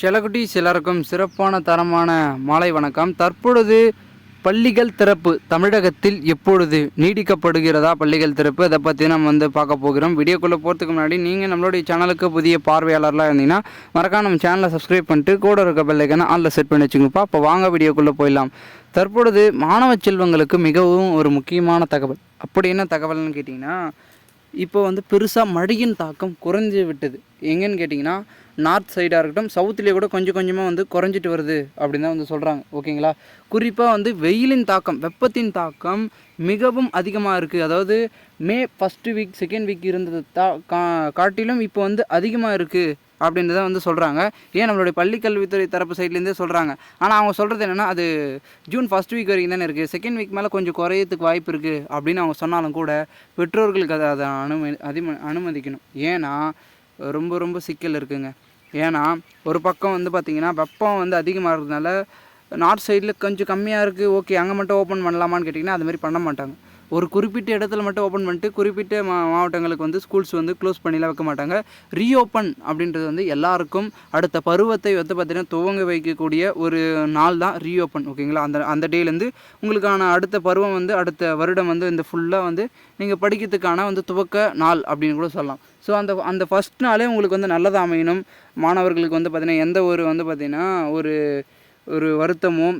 செலகுட்டி சிலருக்கும் சிறப்பான தரமான மாலை வணக்கம். தற்பொழுது பள்ளிகள் திறப்பு தமிழகத்தில் எப்பொழுது நீடிக்கப்படுகிறதா பள்ளிகள் திறப்பு? அதை பற்றி நம்ம வந்து பார்க்க போகிறோம். வீடியோக்குள்ளே போகிறதுக்கு முன்னாடி நீங்கள் நம்மளுடைய சேனலுக்கு புதிய பார்வையாளர்லாம் இருந்தீங்கன்னா மறக்காம நம்ம சேனலை சப்ஸ்கிரைப் பண்ணிட்டு கூட இருக்க பெல்லைக்கான ஆளில் செட் பண்ணி வச்சுங்கப்பா அப்போ வாங்க வீடியோக்குள்ளே போயிடலாம். தற்பொழுது மாணவ செல்வங்களுக்கு மிகவும் ஒரு முக்கியமான தகவல். அப்படி என்ன தகவல்னு கேட்டிங்கன்னா இப்போ வந்து பெருசாக மழையின் தாக்கம் குறைஞ்சு விட்டது. எங்கேன்னு கேட்டிங்கன்னா நார்த் சைடாக இருக்கட்டும் சவுத்துலேயே கூட கொஞ்சம் கொஞ்சமாக வந்து குறைஞ்சிட்டு வருது அப்படின்னு தான் வந்து சொல்கிறாங்க ஓகேங்களா? குறிப்பாக வந்து வெயிலின் தாக்கம் வெப்பத்தின் தாக்கம் மிகவும் அதிகமாக இருக்குது அதாவது May first week second week இருந்தது தா கா காட்டிலும் இப்போ வந்து அதிகமாக இருக்குது அப்படின்றத வந்து சொல்கிறாங்க ஏன் நம்மளுடைய பள்ளிக்கல்வித்துறை தரப்பு சைட்லேருந்தே சொல்கிறாங்க ஆனால் அவங்க சொல்கிறது என்னென்னா அது ஜூன் ஃபஸ்ட் வீக் வரைக்கும் தானே இருக்குது செகண்ட் வீக் மேலே கொஞ்சம் குறையத்துக்கு வாய்ப்பு இருக்குது அப்படின்னு அவங்க சொன்னாலும் கூட பெற்றோர்களுக்கு அதை அதை அனுமதி அதிம அனுமதிக்கணும். ஏன்னா ரொம்ப ரொம்ப சிக்கல் இருக்குங்க. ஏன்னா ஒரு பக்கம் வந்து பார்த்திங்கன்னா வெப்பம் வந்து அதிகமாக இருக்கிறதுனால நார்த் சைடில் கொஞ்சம் கம்மியாக இருக்குது ஓகே அங்கே மட்டும் ஓப்பன் பண்ணலாமான்னு கேட்டிங்கன்னா அதுமாரி பண்ண மாட்டாங்க. ஒரு குறிப்பிட்ட இடத்துல மட்டும் ஓப்பன் பண்ணிட்டு குறிப்பிட்ட மா மாவட்டங்களுக்கு வந்து ஸ்கூல்ஸ் வந்து க்ளோஸ் பண்ணிலாம் வைக்க மாட்டாங்க. ரீஓப்பன் அப்படின்றது வந்து எல்லாருக்கும் அடுத்த பருவத்தை வந்து பார்த்திங்கன்னா துவங்க வைக்கக்கூடிய ஒரு நாள் தான் ரீஓப்பன் ஓகேங்களா அந்த அந்த டேலேருந்து உங்களுக்கான அடுத்த பருவம் வந்து அடுத்த வருடம் வந்து இந்த ஃபுல்லாக வந்து நீங்கள் படிக்கிறதுக்கான வந்து துவக்க நாள் அப்படின்னு கூட சொல்லலாம். ஸோ அந்த அந்த ஃபஸ்ட் நாளே உங்களுக்கு வந்து நல்லதாக அமையணும். மாணவர்களுக்கு வந்து பார்த்திங்கன்னா எந்த ஒரு வந்து பார்த்திங்கன்னா ஒரு ஒரு வருத்தமும்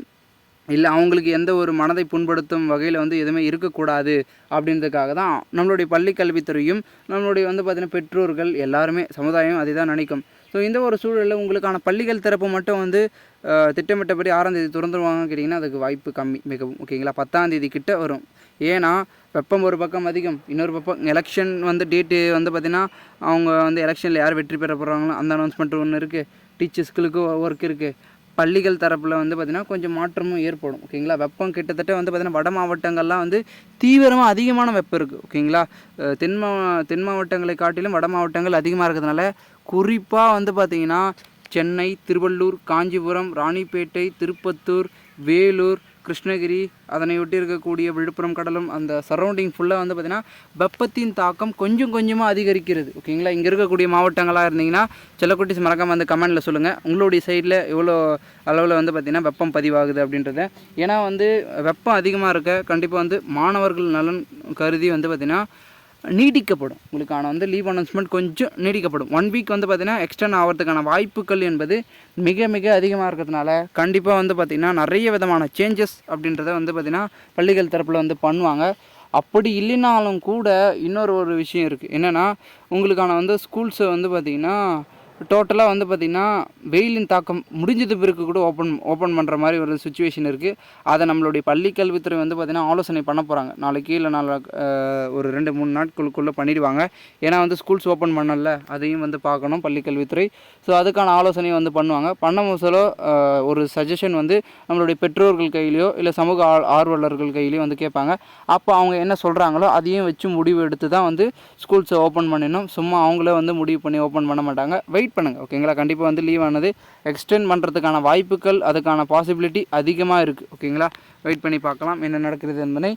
இல்லை அவங்களுக்கு எந்த ஒரு மனதை புண்படுத்தும் வகையில் வந்து எதுவுமே இருக்கக்கூடாது அப்படின்றதுக்காக தான் நம்மளுடைய பள்ளி கல்வித்துறையும் நம்மளுடைய வந்து பார்த்திங்கன்னா பெற்றோர்கள் எல்லாருமே சமுதாயம் அதை தான் நினைக்கும். ஸோ இந்த ஒரு சூழலில் உங்களுக்கான பள்ளிகள் திறப்பு மட்டும் வந்து திட்டமிட்டபடி ஆறாம் தேதி திறந்துருவாங்க கேட்டிங்கன்னா அதுக்கு வாய்ப்பு கம்மி மிகவும். ஓகேங்களா பத்தாம் தேதி கிட்ட வரும். ஏன்னா வெப்பம் ஒரு பக்கம் அதிகம். இன்னொரு பக்கம் எலெக்ஷன் வந்து டேட்டு வந்து பார்த்திங்கன்னா அவங்க வந்து எலெக்ஷனில் யார் வெற்றி பெற போகிறாங்களோ அந்த அனௌன்ஸ்மெண்ட் ஒன்று இருக்குது டீச்சர்ஸ்களுக்கு ஒர்க் இருக்குது பள்ளிகள் தரப்பில் வந்து பார்த்திங்கன்னா கொஞ்சம் மாற்றமும் ஏற்படும் ஓகேங்களா? வெப்பம் கிட்டத்தட்ட வந்து பார்த்திங்கன்னா வட மாவட்டங்கள்லாம் வந்து தீவிரமாக அதிகமான வெப்பம் இருக்குது ஓகேங்களா? தென் மா தென் மாவட்டங்களை காட்டிலும் வட மாவட்டங்கள் அதிகமாக இருக்கிறதுனால குறிப்பாக வந்து பார்த்திங்கன்னா சென்னை திருவள்ளூர் காஞ்சிபுரம் ராணிப்பேட்டை திருப்பத்தூர் வேலூர் கிருஷ்ணகிரி அதனை ஒட்டி இருக்கக்கூடிய விழுப்புரம் கடலும் அந்த சரௌண்டிங் ஃபுல்லாக வந்து பார்த்திங்கன்னா வெப்பத்தின் தாக்கம் கொஞ்சம் கொஞ்சமாக அதிகரிக்கிறது. ஓகேங்களா இங்கே இருக்கக்கூடிய மாவட்டங்களாக இருந்தீங்கன்னா செல்லக்குட்டிஸ் மறக்காமல் வந்து கமெண்டில் சொல்லுங்கள் உங்களுடைய சைடில் எவ்வளோ அளவில் வந்து பார்த்திங்கன்னா வெப்பம் பதிவாகுது அப்படின்றத. ஏன்னா வந்து வெப்பம் அதிகமாக இருக்க கண்டிப்பாக வந்து மாணவர்கள் நலன் கருதி வந்து பார்த்திங்கன்னா நீடிக்கப்படும். உங்களுக்கான வந்து லீவ் அனௌன்ஸ்மெண்ட் கொஞ்சம் நீடிக்கப்படும். ஒன் வீக் வந்து பார்த்திங்கன்னா எக்ஸ்டெண்ட் ஆகிறதுக்கான வாய்ப்புகள் என்பது மிக மிக அதிகமாக இருக்கிறதுனால கண்டிப்பாக வந்து பார்த்திங்கன்னா நிறைய விதமான சேஞ்சஸ் அப்படின்றத வந்து பார்த்திங்கன்னா பள்ளிகள் தரப்பில் வந்து பண்ணுவாங்க. அப்படி இல்லைனாலும் கூட இன்னொரு ஒரு விஷயம் இருக்குது என்னென்னா உங்களுக்கான வந்து ஸ்கூல்ஸை வந்து பார்த்திங்கன்னா டோட்டலாக வந்து பார்த்திங்கன்னா வெயிலின் தாக்கம் முடிஞ்சது பிறகு கூட ஓப்பன் ஓப்பன் பண்ணுற மாதிரி ஒரு சுச்சுவேஷன் இருக்குது அதை நம்மளுடைய பள்ளி கல்வித்துறை வந்து பார்த்திங்கன்னா ஆலோசனை பண்ண போகிறாங்க நாளைக்கு இல்லை நாளை ஒரு ரெண்டு மூணு நாட்களுக்குள்ளே பண்ணிடுவாங்க. ஏன்னா வந்து ஸ்கூல்ஸ் ஓப்பன் பண்ணல அதையும் வந்து பார்க்கணும் பள்ளி கல்வித்துறை. ஸோ அதுக்கான ஆலோசனையும் வந்து பண்ணுவாங்க. பண்ண சொல்ல ஒரு சஜஷன் வந்து நம்மளுடைய பெற்றோர்கள் கையிலையோ இல்லை சமூக ஆ ஆர்வலர்கள் கையிலையோ வந்து கேட்பாங்க. அப்போ அவங்க என்ன சொல்கிறாங்களோ அதையும் வச்சு முடிவு எடுத்து தான் வந்து ஸ்கூல்ஸை ஓப்பன் பண்ணணும் சும்மா அவங்களே வந்து முடிவு பண்ணி ஓப்பன் பண்ண மாட்டாங்க. வெயிட் பண்ணுங்கள் ஓகேங்களா கண்டிப்பாக வந்து லீவ் ஆனது. எக்ஸ்டெண்ட் பண்ணுறதுக்கான வாய்ப்புகள் அதுக்கான பாசிபிலிட்டி அதிகமாக இருக்குது ஓகேங்களா வெயிட் பண்ணி பார்க்கலாம் என்ன நடக்கிறது என்பதை.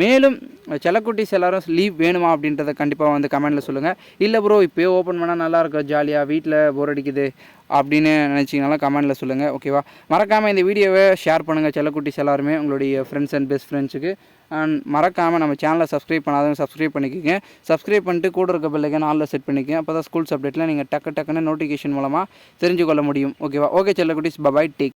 மேலும் செல்லக்குட்டிஸ் எல்லாரும் லீவ் வேணுமா அப்படின்றத கண்டிப்பாக வந்து கமெண்டில் சொல்லுங்கள் இல்லை ப்ரோ இப்போயே ஓப்பன் பண்ணால் நல்லா இருக்கும். ஜாலியாக வீட்டில் போர் அடிக்குது அப்படின்னு நினச்சிங்கனாலும் கமெண்டில் சொல்லுங்கள் ஓகேவா மறக்காமல் இந்த வீடியோவை ஷேர் பண்ணுங்கள் செல்லக்குட்டிஸ் எல்லாருமே உங்களுடைய ஃப்ரெண்ட்ஸ் அண்ட் பெஸ்ட் ஃப்ரெண்ட்ஸுக்கு மறக்காமல் நம்ம சேனலை சப்ஸ்கிரைப் பண்ணாதவங்க சப்ஸ்கிரைப் பண்ணிக்கோங்க. சப்ஸ்கிரைப் பண்ணிட்டு கூட இருக்க பிள்ளைக்கு நாளில் செட் பண்ணிக்கோங்க. அப்போ தான் ஸ்கூல்ஸ் அப்டேட்டில் நீங்கள் டக்கு டக்குன்னு நோட்டிஃபிகேஷன் மூலமாக தெரிஞ்சுக்கொள்ள முடியும். ஓகேவா ஓகே செல்ல குட்டீஸ் பபாய் டேக்